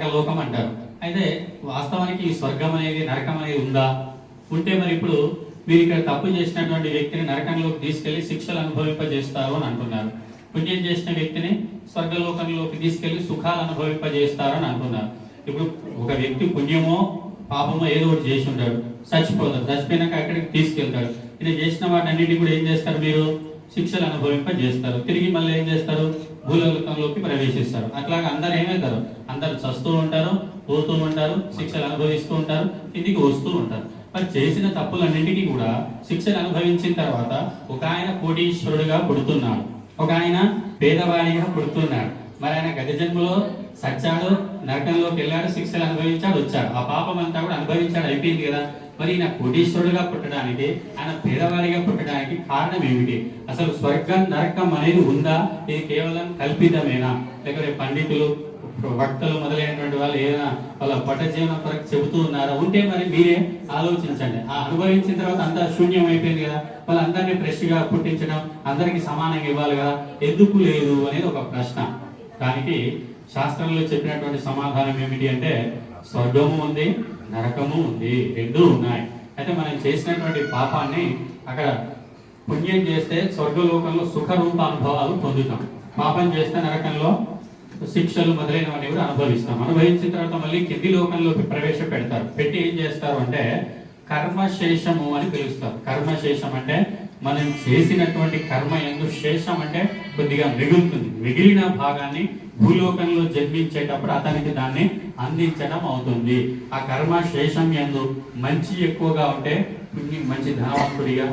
లోకం అంటారు అయితే వాస్తవానికి ఈ స్వర్గం అనేది నరకం అనేది ఉందా? ఉంటే మరి ఇప్పుడు మీరు ఇక్కడ తప్పు చేసినటువంటి వ్యక్తిని నరకంలోకి తీసుకెళ్ళి శిక్షలు అనుభవింపజేస్తారు అని అంటున్నారు. పుణ్యం చేసిన వ్యక్తిని? స్వర్గలోకంలోకి తీసుకెళ్ళి సుఖాలు అనుభవింపజేస్తారు అని అంటున్నారు. ఇప్పుడు ఒక వ్యక్తి పుణ్యమో పాపమో ఏదో ఒకటి చేసి ఉంటాడు. చచ్చిపోతాడు. చచ్చిపోయినాక అక్కడికి తీసుకెళ్తాడు. ఇది చేసిన వాటన్నిటి కూడా ఏం చేస్తారు మీరు? శిక్షలు అనుభవింపజేస్తారు. తిరిగి మళ్ళీ ఏం చేస్తారు? భూలోకంలోకి ప్రవేశిస్తారు. అట్లాగా అందరు ఏమవుతారు? అందరు చస్తూ ఉంటారు పోతూ ఉంటారు శిక్షలు అనుభవిస్తూ ఉంటారు ఇంటికి వస్తూ ఉంటారు. మరి చేసిన తప్పులన్నింటినీ కూడా శిక్షలు అనుభవించిన తర్వాత ఒక ఆయన కోటీశ్వరుడుగా పుడుతున్నాడు. ఒక ఆయన పేదవాడిగా పుడుతున్నాడు. మరి ఆయన గత జన్మలో సచ్చాడు నరకంలోకి వెళ్ళాడు శిక్షలు అనుభవించాడు వచ్చాడు. ఆ పాపం అంతా కూడా అనుభవించాడు అయిపోయింది కదా. మరి ఈయన కోటీశ్వరుడుగా పుట్టడానికి ఆయన పేదవాడిగా పుట్టడానికి కారణం ఏమిటి? అసలు స్వర్గం నరకం అనేది ఉందా? ఇది కేవలం కల్పితమేనా? లేకపోతే పండితులు వక్తలు మొదలైనటువంటి వాళ్ళు ఏదైనా వాళ్ళ పట కొరకు చెబుతూ ఉన్నారా? ఉంటే మరి మీరే ఆలోచించండి. ఆ అనుభవించిన తర్వాత అంతా శూన్యం అయిపోయింది కదా. వాళ్ళందరినీ ఫ్రెష్గా పుట్టించడం అందరికి సమానంగా ఇవ్వాలి కదా. ఎందుకు లేదు అనేది ఒక ప్రశ్న. దానికి శాస్త్రంలో చెప్పినటువంటి సమాధానం ఏమిటి అంటే స్వర్గము ఉంది నరకము ఉంది రెండూ ఉన్నాయి. అయితే మనం చేసినటువంటి పాపాన్ని అక్కడ పుణ్యం చేస్తే స్వర్గలోకంలో సుఖ రూప అనుభవాలు పొందుతాం. పాపం చేస్తే నరకంలో శిక్షలు మొదలైనవన్నీ కూడా అనుభవిస్తాం. అనుభవించిన తర్వాత మళ్ళీ కింది లోకంలోకి ప్రవేశపెడతారు. పెట్టి ఏం చేస్తారు అంటే కర్మశేషము అని పిలుస్తారు. కర్మశేషం అంటే మనం చేసినటువంటి కర్మ ఎందు శేషం అంటే కొద్దిగా మిగులుతుంది. మిగిలిన భాగాన్ని భూలోకంలో జన్మించేటప్పుడు అతనికి దాన్ని అందించడం అవుతుంది. ఆ కర్మ శేషం ఎందు మంచి ఎక్కువగా ఉంటే పుణ్యం మంచి ధనవంతుడిగా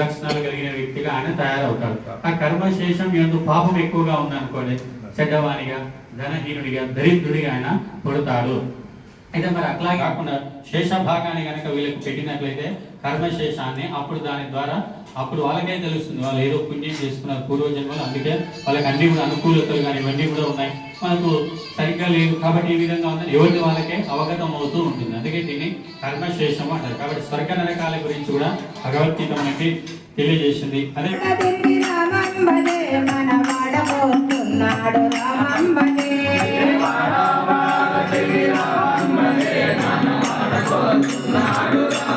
లక్షణాలు కలిగిన వ్యక్తిగా ఆయన తయారవుతాడు. ఆ కర్మ శేషం ఎందు పాపం ఎక్కువగా ఉందనుకోండి చెడ్డవానిగా ధనహీనుడిగా దరిద్రుడిగా ఆయన పుడతాడు. అయితే మరి అట్లా కాకుండా శేష భాగాన్ని కనుక వీళ్ళకి పెట్టినట్లయితే కర్మశేషాన్ని అప్పుడు దాని ద్వారా అప్పుడు వాళ్ళకే తెలుస్తుంది. వాళ్ళు ఏదో పుణ్యం చేసుకున్నారు పూర్వజన్మలు అందుకే వాళ్ళకి అన్ని కూడా అనుకూలతలు కానీ ఇవన్నీ కూడా ఉన్నాయి. మనకు సరిగ్గా లేదు కాబట్టి ఈ విధంగా ఉందని ఎవరి వాళ్ళకే అవగతం అవుతూ ఉంటుంది. అందుకే దీన్ని కర్మశేషం అంటారు. కాబట్టి స్వర్గ నరకాల గురించి కూడా భగవద్గీత మనకి తెలియజేసింది. అదే మన వాడబోతున్నాడు.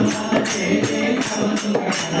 కృష్ణుడు వస్తున్నాడు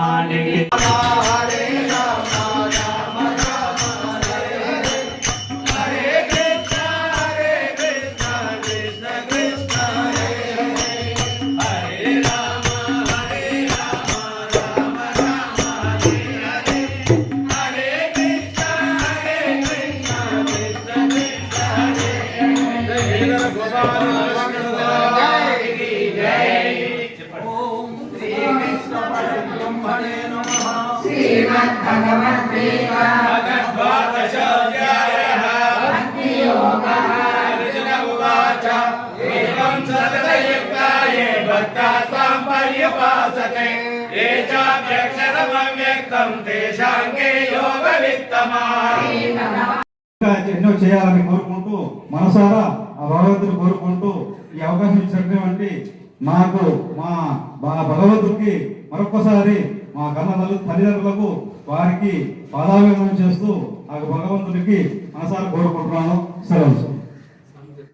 రామచంద్ర మహారాజ్ వీర హనుమాన్ अर्जुन उवाच एवं सततयुक्ताये भक्तासां पर्युपासते ये चाप्यक्षरमव्यक्तं तेषां के योगवित्तमा ఇంకా ఎన్నో చేయాలని కోరుకుంటూ మనసారా ఆ భగవంతుడు కోరుకుంటూ ఈ అవకాశం ఇచ్చినటువంటి మాకు మా మా భగవంతుడికి మరొకసారి మా కన్న తల్లిదండ్రులకు వారికి పాదాభివందనం చేస్తూ ఆ భగవంతుడికి మనసారి కోరుకుంటున్నాను. సెలవు.